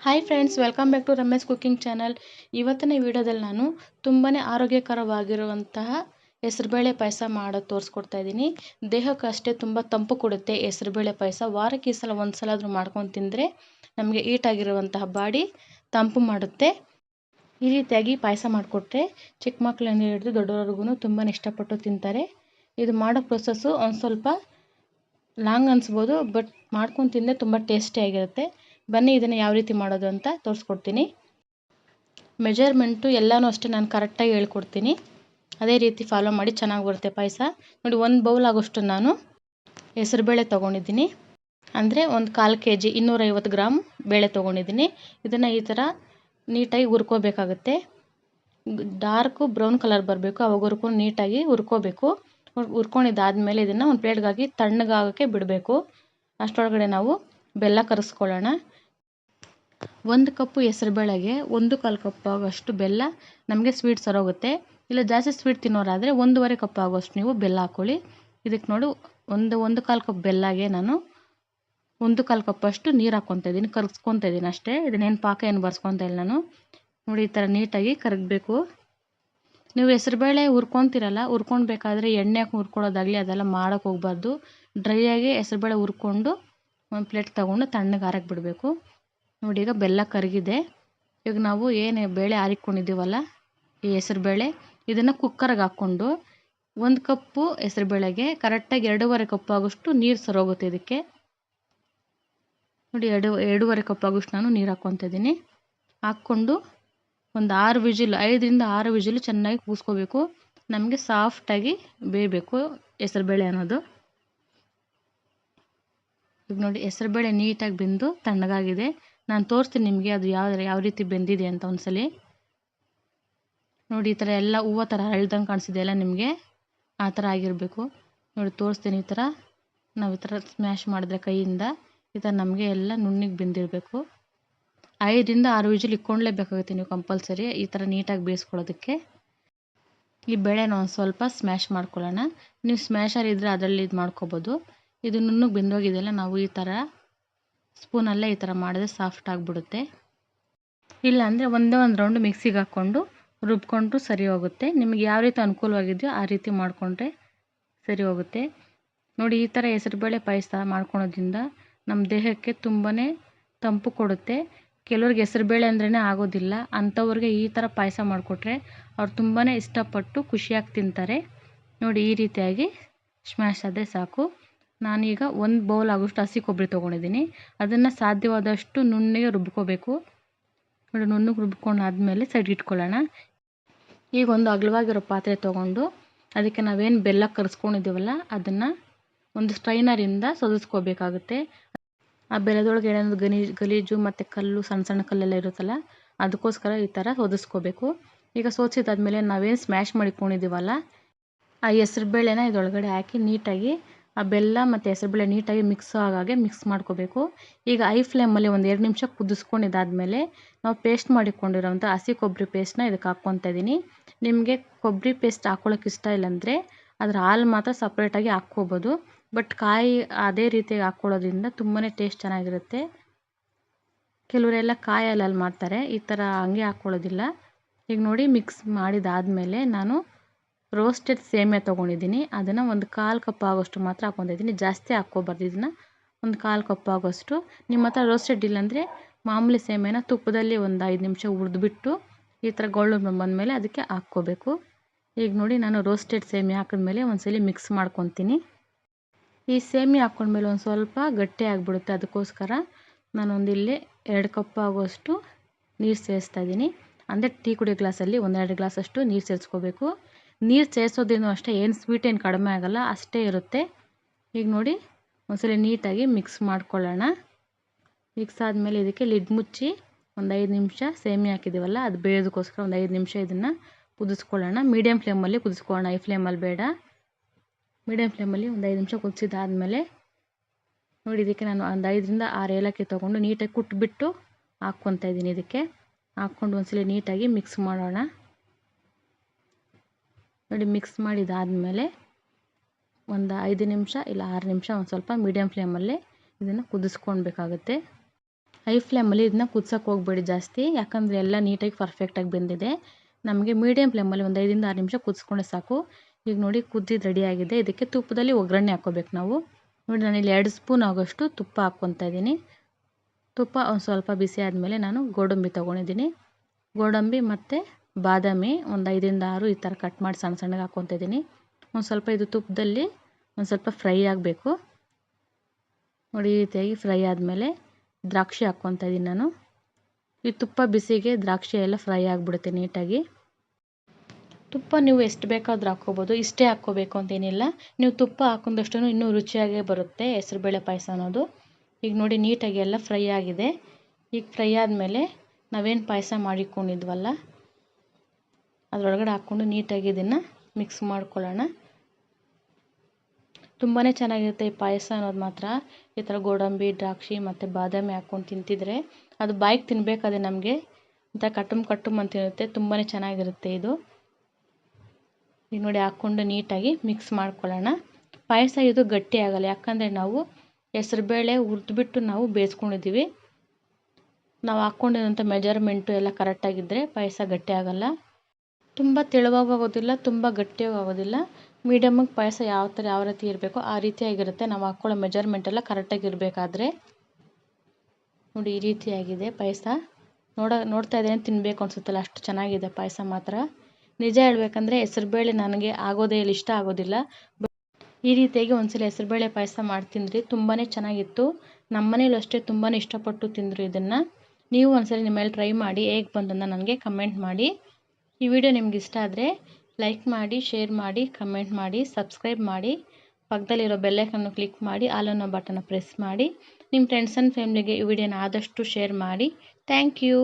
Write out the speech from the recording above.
Hi friends welcome back to Ramesh cooking channel ಇವತ್ತಿನ ವಿಡಿಯೋದಲ್ಲಿ ನಾನು ತುಂಬಾ ಆರೋಗ್ಯಕರವಾಗಿರುವಂತಹ ಹೆಸರುಬೇಳೆ ಪಾಯಸ ಮಾಡೋದು ತೋರಿಸ್ಕೊಡ್ತಾ ಇದ್ದೀನಿ. ದೇಹಕ್ಕೆ ಅಷ್ಟೇ ತುಂಬ ತಂಪು ಕೊಡುತ್ತೆ ಹೆಸರುಬೇಳೆ ಪಾಯಸ. ವಾರಕ್ಕೆ ಈ ಸಲ ಒಂದು ಸಲ ಆದರೂ ಮಾಡ್ಕೊಂಡು ತಿಂದರೆ ನಮಗೆ ಈಟಾಗಿರುವಂತಹ ಬಾಡಿ ತಂಪು ಮಾಡುತ್ತೆ. ಈ ರೀತಿಯಾಗಿ ಪಾಯಸ ಮಾಡಿಕೊಟ್ರೆ ಚಿಕ್ಕ ಮಕ್ಕಳನ್ನು ಹಿಡಿದು ದೊಡ್ಡವರೆಗೂ ತುಂಬಾ ಇಷ್ಟಪಟ್ಟು ತಿಂತಾರೆ. ಇದು ಮಾಡೋ ಪ್ರೊಸೆಸ್ಸು ಒಂದು ಸ್ವಲ್ಪ ಲಾಂಗ್ ಅನಿಸ್ಬೋದು ಬಟ್ ಮಾಡ್ಕೊಂಡು ತಿಂದರೆ ತುಂಬ ಟೇಸ್ಟಿಯಾಗಿರುತ್ತೆ ಬನ್ನಿ ಇದನ್ನು ಯಾವ ರೀತಿ ಮಾಡೋದು ಅಂತ ತೋರಿಸ್ಕೊಡ್ತೀನಿ. ಮೆಜರ್ಮೆಂಟು ಎಲ್ಲನೂ ಅಷ್ಟೇ ನಾನು ಕರೆಕ್ಟಾಗಿ ಹೇಳ್ಕೊಡ್ತೀನಿ. ಅದೇ ರೀತಿ ಫಾಲೋ ಮಾಡಿ ಚೆನ್ನಾಗಿ ಬರುತ್ತೆ ಪಾಯಸ. ನೋಡಿ ಒಂದು ಬೌಲ್ ಆಗೋಷ್ಟು ನಾನು ಹೆಸರುಬೇಳೆ ತೊಗೊಂಡಿದ್ದೀನಿ. ಅಂದರೆ ಒಂದು ಕಾಲು ಕೆ ಜಿ ಇನ್ನೂರೈವತ್ತು ಗ್ರಾಮ್ ಬೇಳೆ ತೊಗೊಂಡಿದ್ದೀನಿ. ಇದನ್ನು ಈ ಥರ ನೀಟಾಗಿ ಹುರ್ಕೋಬೇಕಾಗುತ್ತೆ. ಡಾರ್ಕು ಬ್ರೌನ್ ಕಲರ್ ಬರಬೇಕು ಅವಾಗವರೆಗೂ ನೀಟಾಗಿ ಹುರ್ಕೋಬೇಕು. ಹುರ್ಕೊಂಡಿದ್ದಾದಮೇಲೆ ಇದನ್ನು ಒಂದು ಪ್ಲೇಟ್ಗಾಗಿ ತಣ್ಣಗಾಗೋಕ್ಕೆ ಬಿಡಬೇಕು. ಅಷ್ಟರೊಳಗಡೆ ನಾವು ಬೆಲ್ಲ ಕರಗಿಸ್ಕೊಳ್ಳೋಣ ಒಂದು ಕಪ್ಪು ಹೆಸರುಬೇಳೆಗೆ ಒಂದು ಕಾಲು ಕಪ್ ಆಗೋಷ್ಟು ಬೆಲ್ಲ ನಮಗೆ ಸ್ವೀಟ್ ಸರೋಗುತ್ತೆ. ಇಲ್ಲ, ಜಾಸ್ತಿ ಸ್ವೀಟ್ ತಿನ್ನೋರಾದರೆ ಒಂದೂವರೆ ಕಪ್ ಆಗೋಷ್ಟು ನೀವು ಬೆಲ್ಲ ಹಾಕ್ಕೊಳ್ಳಿ ಇದಕ್ಕೆ ನೋಡು, ಒಂದು ಒಂದು ಕಾಲು ಕಪ್ ಬೆಲ್ಲಗೆ ನಾನು ಒಂದು ಕಾಲು ಕಪ್ಪಷ್ಟು ನೀರು ಹಾಕ್ಕೊತಾ ಇದ್ದೀನಿ ಕರಗಿಸ್ಕೊತಾ ಇದ್ದೀನಿ ಅಷ್ಟೇ. ಇದನ್ನೇನು ಪಾಕ ಏನು ಬರ್ಸ್ಕೊತಾ ಇಲ್ಲ ನಾನು. ನೋಡಿ, ಈ ಥರ ನೀಟಾಗಿ ಕರಗಬೇಕು. ನೀವು ಹೆಸರುಬೇಳೆ ಹುರ್ಕೊತೀರಲ್ಲ ಹುರ್ಕೊಳ್ಬೇಕಾದ್ರೆ ಎಣ್ಣೆ ಹಾಕಿ ಹುರ್ಕೊಳ್ಳೋದಾಗಲಿ ಅದೆಲ್ಲ ಮಾಡೋಕೆ ಹೋಗ್ಬಾರ್ದು. ಡ್ರೈಯಾಗಿ ಹೆಸರುಬೇಳೆ ಹುರ್ಕೊಂಡು ಒಂದು ಪ್ಲೇಟ್ ತೊಗೊಂಡು ತಣ್ಣಗೆ ಆರಕ್ಕೆ ಬಿಡಬೇಕು. ನೋಡಿ ಈಗ ಬೆಲ್ಲ ಕರಗಿದೆ. ಈಗ ನಾವು ಏನು ಬೇಳೆ ಆರಿಕೊಂಡಿದ್ದೀವಲ್ಲ, ಈ ಹೆಸರುಬೇಳೆ ಇದನ್ನು ಕುಕ್ಕರ್ಗೆ ಹಾಕ್ಕೊಂಡು ಒಂದು ಕಪ್ಪು ಹೆಸರುಬೇಳೆಗೆ ಕರೆಕ್ಟಾಗಿ ಎರಡೂವರೆ ಕಪ್ ಆಗೋಷ್ಟು ನೀರು ಸರೋಗುತ್ತೆ ಇದಕ್ಕೆ. ನೋಡಿ ಎರಡು, ಎರಡೂವರೆ ಕಪ್ ಆಗೋಷ್ಟು ನಾನು ನೀರು ಹಾಕ್ಕೊತಿದ್ದೀನಿ ಹಾಕ್ಕೊಂಡು ಒಂದು ಆರು ವಿಜಿಲ್, ಐದರಿಂದ ಆರು ವಿಜಿಲ್ ಚೆನ್ನಾಗಿ ಕೂಸ್ಕೋಬೇಕು. ನಮಗೆ ಸಾಫ್ಟಾಗಿ ಬೇಯಬೇಕು ಹೆಸರುಬೇಳೆ ಅನ್ನೋದು. ಈಗ ನೋಡಿ ಹೆಸರುಬೇಳೆ ನೀಟಾಗಿ ಬೆಂದು ತಣ್ಣಗಾಗಿದೆ. ನಾನು ತೋರಿಸ್ತೀನಿ ನಿಮಗೆ ಅದು ಯಾವ ಯಾವ ರೀತಿ ಬೆಂದಿದೆ ಅಂತ ಒಂದ್ಸಲಿ. ನೋಡಿ ಈ ಥರ ಎಲ್ಲ ಹೂವು ಥರ ಹಳ್ದಂಗೆ ಕಾಣಿಸಿದೆಯಲ್ಲ ನಿಮಗೆ? ಆ ಥರ ಆಗಿರಬೇಕು. ನೋಡಿ ತೋರಿಸ್ತೀನಿ ಈ ಥರ ನಾವು ಈ ಥರ ಸ್ಮ್ಯಾಶ್ ಮಾಡಿದ್ರೆ ಕೈಯಿಂದ. ಈ ಥರ ನಮಗೆ ಎಲ್ಲ ನುಣ್ಣಿಗೆ ಬೆಂದಿರಬೇಕು. ಐದರಿಂದ ಆರು ವಿಜಿಲ್ ಇಕ್ಕೊಂಡ್ಲೇಬೇಕಾಗುತ್ತೆ ನೀವು ಕಂಪಲ್ಸರಿ. ಈ ಥರ ನೀಟಾಗಿ ಬೇಯಿಸ್ಕೊಳ್ಳೋದಕ್ಕೆ. ಈ ಬೇಳೆನ ಒಂದು ಸ್ವಲ್ಪ ಸ್ಮ್ಯಾಶ್ ಮಾಡ್ಕೊಳ್ಳೋಣ. ನೀವು ಸ್ಮ್ಯಾಶರ್ ಇದ್ದರೆ ಅದರಲ್ಲಿ ಇದು ಮಾಡ್ಕೊಬೋದು. ಇದು ನುಣ್ಣಗೆ ಬೆಂದೋಗಿದೆಯಲ್ಲ ನಾವು ಈ ಥರ ಸ್ಪೂನಲ್ಲೇ ಈ ಥರ ಮಾಡಿದ್ರೆ ಸಾಫ್ಟ್ ಆಗಿಬಿಡುತ್ತೆ. ಇಲ್ಲಾಂದರೆ ಒಂದೇ ಒಂದು ರೌಂಡ್ ಮಿಕ್ಸಿಗೆ ಹಾಕ್ಕೊಂಡು ರುಬ್ಕೊಂಡ್ರೂ ಸರಿ ಹೋಗುತ್ತೆ. ನಿಮಗೆ ಯಾವ ರೀತಿ ಅನುಕೂಲವಾಗಿದೆಯೋ ಆ ರೀತಿ ಮಾಡಿಕೊಂಡ್ರೆ ಸರಿ ಹೋಗುತ್ತೆ. ನೋಡಿ, ಈ ಥರ ಹೆಸರುಬೇಳೆ ಪಾಯಸ ಮಾಡ್ಕೊಳೋದ್ರಿಂದ ನಮ್ಮ ದೇಹಕ್ಕೆ ತುಂಬಾ ತಂಪು ಕೊಡುತ್ತೆ. ಕೆಲವ್ರಿಗೆ ಹೆಸರುಬೇಳೆ ಅಂದ್ರೇ ಆಗೋದಿಲ್ಲ. ಅಂಥವ್ರಿಗೆ ಈ ಥರ ಪಾಯಸ ಮಾಡಿಕೊಟ್ರೆ ಅವ್ರು ತುಂಬಾ ಇಷ್ಟಪಟ್ಟು ಖುಷಿಯಾಗಿ ತಿಂತಾರೆ. ನೋಡಿ, ಈ ರೀತಿಯಾಗಿ ಸ್ಮ್ಯಾಶ್ ಆದರೆ ಸಾಕು. ನಾನೀಗ ಒಂದು ಬೌಲ್ ಆಗೋಷ್ಟು ಹಸಿ ಕೊಬ್ಬರಿ ತೊಗೊಂಡಿದ್ದೀನಿ. ಅದನ್ನು ಸಾಧ್ಯವಾದಷ್ಟು ನುಣ್ಣಗೆ ರುಬ್ಕೋಬೇಕು. ನೋಡಿ, ನುಣ್ಣಗೆ ರುಬ್ಕೊಂಡು ಆದಮೇಲೆ ಸೈಡ್ಗೆ ಇಟ್ಕೊಳ್ಳೋಣ. ಈಗ ಒಂದು ಅಗಲವಾಗಿರೋ ಪಾತ್ರೆ ತೊಗೊಂಡು ಅದಕ್ಕೆ ನಾವೇನು ಬೆಲ್ಲ ಕರೆಸ್ಕೊಂಡಿದ್ದೀವಲ್ಲ, ಅದನ್ನು ಒಂದು ಸ್ಟ್ರೈನರಿಂದ ಸೋದಿಸ್ಕೋಬೇಕಾಗುತ್ತೆ. ಆ ಬೆಲ್ಲದೊಳಗೆ ಏನಾದರೂ ಗನಿ ಗಲೀಜು ಮತ್ತು ಕಲ್ಲು, ಸಣ್ಣ ಸಣ್ಣ ಕಲ್ಲೆಲ್ಲ ಇರುತ್ತಲ್ಲ, ಅದಕ್ಕೋಸ್ಕರ ಈ ಥರ ಸೋದಿಸ್ಕೋಬೇಕು. ಈಗ ಸೋದಿಸಿದಾದ್ಮೇಲೆ ನಾವೇನು ಸ್ಮ್ಯಾಶ್ ಮಾಡಿಕೊಂಡಿದ್ದೀವಲ್ಲ, ಆ ಹೆಸ್ರು ಬೇಳೆನ ಇದರೊಳಗಡೆ ಹಾಕಿ ನೀಟಾಗಿ ಆ ಬೆಲ್ಲ ಮತ್ತು ಹೆಸರುಬೇಳೆ ನೀಟಾಗಿ ಮಿಕ್ಸ್ ಆಗಾಗೆ ಮಿಕ್ಸ್ ಮಾಡ್ಕೋಬೇಕು. ಈಗ ಐ ಫ್ಲೇಮಲ್ಲಿ ಒಂದು ಎರಡು ನಿಮಿಷ ಕುದಿಸ್ಕೊಂಡಿದ್ದಾದಮೇಲೆ ನಾವು ಪೇಸ್ಟ್ ಮಾಡಿಕೊಂಡಿರೋವಂಥ ಹಸಿ ಕೊಬ್ಬರಿ ಪೇಸ್ಟ್ನ ಇದಕ್ಕೆ ಹಾಕ್ಕೊತಾ ಇದ್ದೀನಿ ನಿಮಗೆ ಕೊಬ್ಬರಿ ಪೇಸ್ಟ್ ಹಾಕ್ಕೊಳ್ಳೋಕೆ ಇಷ್ಟ ಇಲ್ಲಾಂದರೆ ಅದರ ಹಾಲು ಮಾತ್ರ ಸಪ್ರೇಟಾಗಿ ಹಾಕ್ಕೋಬೋದು. ಬಟ್ ಕಾಯಿ ಅದೇ ರೀತಿಯಾಗಿ ಹಾಕ್ಕೊಳ್ಳೋದ್ರಿಂದ ತುಂಬಾ ಟೇಸ್ಟ್ ಚೆನ್ನಾಗಿರುತ್ತೆ. ಕೆಲವರೆಲ್ಲ ಕಾಯಿ ಹಾಲಲ್ಲಿ ಮಾಡ್ತಾರೆ, ಈ ಥರ ಹಂಗೆ ಹಾಕ್ಕೊಳ್ಳೋದಿಲ್ಲ ಈಗ ನೋಡಿ ಮಿಕ್ಸ್ ಮಾಡಿದಾದಮೇಲೆ ನಾನು ರೋಸ್ಟೆಡ್ ಸೇಮಿಯಾ ತೊಗೊಂಡಿದ್ದೀನಿ. ಅದನ್ನು ಒಂದು ಕಾಲು ಕಪ್ ಆಗೋಷ್ಟು ಮಾತ್ರ ಹಾಕ್ಕೊಂಡಿದ್ದೀನಿ ಜಾಸ್ತಿ ಹಾಕ್ಕೋಬಾರ್ದು ಇದನ್ನು. ಒಂದು ಕಾಲು ಕಪ್ ಆಗೋಷ್ಟು. ನಿಮ್ಮ ಹತ್ರ ರೋಸ್ಟೆಡ್ ಇಲ್ಲಾಂದರೆ ಮಾಮೂಲಿ ಸೇಮಿಯಾನ ತುಪ್ಪದಲ್ಲಿ ಒಂದು ಐದು ನಿಮಿಷ ಹುರಿದ್ಬಿಟ್ಟು ಈ ಥರ ಗೊಳ್ಳು ಬಂದಮೇಲೆ ಅದಕ್ಕೆ ಹಾಕ್ಕೋಬೇಕು. ಈಗ ನೋಡಿ ನಾನು ರೋಸ್ಟೆಡ್ ಸೇಮಿಯಾ ಹಾಕಿದ್ಮೇಲೆ ಒಂದ್ಸಲಿ ಮಿಕ್ಸ್ ಮಾಡ್ಕೊತೀನಿ. ಈ ಸೇಮಿ ಹಾಕ್ಕೊಂಡ್ಮೇಲೆ ಒಂದು ಸ್ವಲ್ಪ ಗಟ್ಟಿ ಆಗಿಬಿಡುತ್ತೆ. ಅದಕ್ಕೋಸ್ಕರ ನಾನೊಂದು ಇಲ್ಲಿ ಎರಡು ಕಪ್ ಆಗೋಷ್ಟು ನೀರು ಸೇರಿಸ್ತಾ ಇದ್ದೀನಿ. ಅಂದರೆ ಟೀ ಕುಡಿಯೋ ಗ್ಲಾಸಲ್ಲಿ ಒಂದೆರಡು ಗ್ಲಾಸಷ್ಟು ನೀರು ಸೇರಿಸ್ಕೋಬೇಕು. ನೀರು ಸೇರಿಸೋದ್ರಿಂದ ಅಷ್ಟೇ, ಏನು ಸ್ವೀಟ್ ಏನು ಕಡಿಮೆ ಆಗೋಲ್ಲ, ಅಷ್ಟೇ ಇರುತ್ತೆ. ಈಗ ನೋಡಿ, ಒಂದ್ಸಲ ನೀಟಾಗಿ ಮಿಕ್ಸ್ ಮಾಡ್ಕೊಳ್ಳೋಣ. ಮಿಕ್ಸ್ ಆದಮೇಲೆ ಇದಕ್ಕೆ ಲಿಡ್ ಮುಚ್ಚಿ ಒಂದು ಐದು ನಿಮಿಷ ಸೇಮಿ ಹಾಕಿದ್ದೀವಲ್ಲ ಅದು ಬೇಯೋದಕ್ಕೋಸ್ಕರ ಒಂದು ಐದು ನಿಮಿಷ ಇದನ್ನು ಕುದಿಸ್ಕೊಳ್ಳೋಣ. ಮೀಡಿಯಮ್ ಫ್ಲೇಮಲ್ಲಿ ಕುದಿಸ್ಕೊಳ್ಳೋಣ ಐ ಫ್ಲೇಮಲ್ಲಿ ಬೇಡ. ಮೀಡಿಯಮ್ ಫ್ಲೇಮಲ್ಲಿ ಒಂದು ಐದು ನಿಮಿಷ ಕುದಿಸಿದಾದ್ಮೇಲೆ ನೋಡಿ, ಇದಕ್ಕೆ ನಾನು ಒಂದು ಐದರಿಂದ ಆರು ಏಲಕ್ಕಿ ತೊಗೊಂಡು ನೀಟಾಗಿ ಕುಟ್ಬಿಟ್ಟು ಹಾಕ್ಕೊತಾ ಇದ್ದೀನಿ ಇದಕ್ಕೆ. ಹಾಕ್ಕೊಂಡು ಒಂದ್ಸಲ ನೀಟಾಗಿ ಮಿಕ್ಸ್ ಮಾಡೋಣ. ನೋಡಿ ಮಿಕ್ಸ್ ಮಾಡಿದಾದಮೇಲೆ ಒಂದು ಐದು ನಿಮಿಷ ಇಲ್ಲ ಆರು ನಿಮಿಷ ಒಂದು ಸ್ವಲ್ಪ ಮೀಡಿಯಮ್ ಫ್ಲೇಮಲ್ಲಿ ಇದನ್ನು ಕುದಿಸ್ಕೊಳ್ಬೇಕಾಗುತ್ತೆ. ಹೈ ಫ್ಲೇಮಲ್ಲಿ ಇದನ್ನ ಕುದ್ಸೋಕೆ ಹೋಗ್ಬೇಡಿ ಜಾಸ್ತಿ, ಯಾಕಂದರೆ ಎಲ್ಲ ನೀಟಾಗಿ ಪರ್ಫೆಕ್ಟಾಗಿ ಬೆಂದಿದೆ. ನಮಗೆ ಮೀಡಿಯಮ್ ಫ್ಲೇಮಲ್ಲಿ ಒಂದು ಐದರಿಂದ ಆರು ನಿಮಿಷ ಕುದಿಸ್ಕೊಂಡೆ ಸಾಕು. ಈಗ ನೋಡಿ ಕುದ್ದಿದ್ದು ರೆಡಿಯಾಗಿದೆ ಇದಕ್ಕೆ ತುಪ್ಪದಲ್ಲಿ ಒಗ್ಗರಣೆ ಹಾಕೋಬೇಕು ನಾವು. ನೋಡಿ ನಾನಿಲ್ಲಿ ಎರಡು ಸ್ಪೂನ್ ಆಗೋಷ್ಟು ತುಪ್ಪ ಹಾಕ್ಕೊತಾ ಇದ್ದೀನಿ. ತುಪ್ಪ ಒಂದು ಸ್ವಲ್ಪ ಬಿಸಿ ಆದಮೇಲೆ ನಾನು ಗೋಡಂಬಿ ತೊಗೊಂಡಿದ್ದೀನಿ. ಗೋಡಂಬಿ ಮತ್ತು ಬಾದಾಮಿ ಒಂದು ಐದರಿಂದ ಆರು ಈ ಥರ ಕಟ್ ಮಾಡಿ ಸಣ್ಣ ಸಣ್ಣಗೆ ಹಾಕ್ಕೊತಾ ಒಂದು ಸ್ವಲ್ಪ ಇದು ತುಪ್ಪದಲ್ಲಿ ಒಂದು ಸ್ವಲ್ಪ ಫ್ರೈ ಆಗಬೇಕು. ನೋಡಿ, ಈ ರೀತಿಯಾಗಿ ಫ್ರೈ ಆದಮೇಲೆ ದ್ರಾಕ್ಷಿ ಹಾಕ್ಕೊತಾ ನಾನು. ಈ ತುಪ್ಪ ಬಿಸಿಗೆ ದ್ರಾಕ್ಷಿ ಎಲ್ಲ ಫ್ರೈ ಆಗಿಬಿಡುತ್ತೆ ನೀಟಾಗಿ. ತುಪ್ಪ ನೀವು ಎಷ್ಟು ಬೇಕಾದ್ರೂ ಹಾಕ್ಕೋಬೋದು. ಇಷ್ಟೇ ಹಾಕ್ಕೋಬೇಕು ಅಂತೇನಿಲ್ಲ ನೀವು ತುಪ್ಪ ಹಾಕೊಂಡಷ್ಟು ಇನ್ನೂ ರುಚಿಯಾಗೇ ಬರುತ್ತೆ ಹೆಸರುಬೇಳೆ ಪಾಯಸ ಅನ್ನೋದು. ಈಗ ನೋಡಿ, ನೀಟಾಗಿ ಎಲ್ಲ ಫ್ರೈ ಆಗಿದೆ. ಈಗ ಫ್ರೈ ಆದಮೇಲೆ ನಾವೇನು ಪಾಯಸ ಮಾಡಿಕೊಂಡಿದ್ವಲ್ಲ ಅದರೊಳಗಡೆ ಹಾಕ್ಕೊಂಡು ನೀಟಾಗಿ ಇದನ್ನು ಮಿಕ್ಸ್ ಮಾಡ್ಕೊಳ್ಳೋಣ. ತುಂಬಾ ಚೆನ್ನಾಗಿರುತ್ತೆ ಈ ಪಾಯಸ ಅನ್ನೋದು ಮಾತ್ರ. ಈ ಥರ ಗೋಡಂಬಿ, ದ್ರಾಕ್ಷಿ ಮತ್ತು ಬಾದಾಮಿ ಹಾಕ್ಕೊಂಡು ತಿಂತಿದ್ರೆ ಅದು ಬಾಯಿಗೆ ತಿನ್ನಬೇಕಾದ್ರೆ ನಮಗೆ ಅಂತ ಕಟ್ಟುಮ್ ಕಟ್ಟುಮ್ ಅಂತ ಇರುತ್ತೆ. ತುಂಬಾ ಚೆನ್ನಾಗಿರುತ್ತೆ ಇದು. ಈಗ ನೋಡಿ ಹಾಕ್ಕೊಂಡು ನೀಟಾಗಿ ಮಿಕ್ಸ್ ಮಾಡ್ಕೊಳ್ಳೋಣ. ಪಾಯಸ ಇದು ಗಟ್ಟಿ ಆಗಲ್ಲ, ಯಾಕಂದರೆ ನಾವು ಹೆಸರುಬೇಳೆ ಹುರಿದ್ಬಿಟ್ಟು ನಾವು ಬೇಯಿಸ್ಕೊಂಡಿದ್ದೀವಿ. ನಾವು ಹಾಕ್ಕೊಂಡಿರೋಂಥ ಮೆಜರ್ಮೆಂಟು ಎಲ್ಲ ಕರೆಕ್ಟಾಗಿದ್ದರೆ ಪಾಯಸ ಗಟ್ಟಿ ಆಗಲ್ಲ. ತುಂಬ ತೆಳುವಾಗೂ ಆಗೋದಿಲ್ಲ ತುಂಬ ಗಟ್ಟಿಯಾಗೂ ಆಗೋದಿಲ್ಲ ಮೀಡಿಯಮ್ಮಾಗಿ ಪಾಯಸ ಯಾವ ಥರ, ಯಾವ ರೀತಿ ಇರಬೇಕೋ ಆ ರೀತಿಯಾಗಿರುತ್ತೆ. ನಾವು ಹಾಕ್ಕೊಳ್ಳೋ ಮೆಜರ್ಮೆಂಟ್ ಎಲ್ಲ ಕರೆಕ್ಟಾಗಿ ಇರಬೇಕಾದ್ರೆ. ನೋಡಿ, ಈ ರೀತಿಯಾಗಿದೆ ಪಾಯಸ. ನೋಡ, ನೋಡ್ತಾ ಇದ್ದೇನೆ ತಿನ್ನಬೇಕು ಅನಿಸುತ್ತಲ್ಲ, ಅಷ್ಟು ಚೆನ್ನಾಗಿದೆ ಪಾಯಸ ಮಾತ್ರ. ನಿಜ ಹೇಳ್ಬೇಕಂದ್ರೆ ಹೆಸರುಬೇಳೆ ನನಗೆ ಆಗೋದೇ ಇಲ್ಲಿ, ಇಷ್ಟ ಆಗೋದಿಲ್ಲ. ಈ ರೀತಿಯಾಗಿ ಒಂದ್ಸಲ ಹೆಸರುಬೇಳೆ ಪಾಯಸ ಮಾಡಿ ತಿಂದ್ರಿ ತುಂಬಾ ಚೆನ್ನಾಗಿತ್ತು. ನಮ್ಮ ಮನೇಲೂ ಅಷ್ಟೇ ತುಂಬಾ ಇಷ್ಟಪಟ್ಟು ತಿಂದರು ಇದನ್ನು. ನೀವು ಒಂದ್ಸಲ ನಿಮ್ಮ ಮೇಲೆ ಟ್ರೈ ಮಾಡಿ, ಹೇಗೆ ಬಂದನ್ನು ನನಗೆ ಕಮೆಂಟ್ ಮಾಡಿ. ಈ ವಿಡಿಯೋ ನಿಮ್ಗೆ ಇಷ್ಟ ಆದರೆ ಲೈಕ್ ಮಾಡಿ, ಶೇರ್ ಮಾಡಿ, ಕಮೆಂಟ್ ಮಾಡಿ, ಸಬ್ಸ್ಕ್ರೈಬ್ ಮಾಡಿ, ಪಕ್ಕದಲ್ಲಿರೋ ಬೆಲ್ಲೈಕನ್ನು ಕ್ಲಿಕ್ ಮಾಡಿ, ಆಲ್ ಅನ್ನೋ ಬಟನ್ನ ಪ್ರೆಸ್ ಮಾಡಿ ನಿಮ್ಮ ಫ್ರೆಂಡ್ಸ್ ಆ್ಯಂಡ್ ಫ್ಯಾಮ್ಲಿಗೆ ಈ ವಿಡಿಯೋನ ಆದಷ್ಟು ಶೇರ್ ಮಾಡಿ. Thank you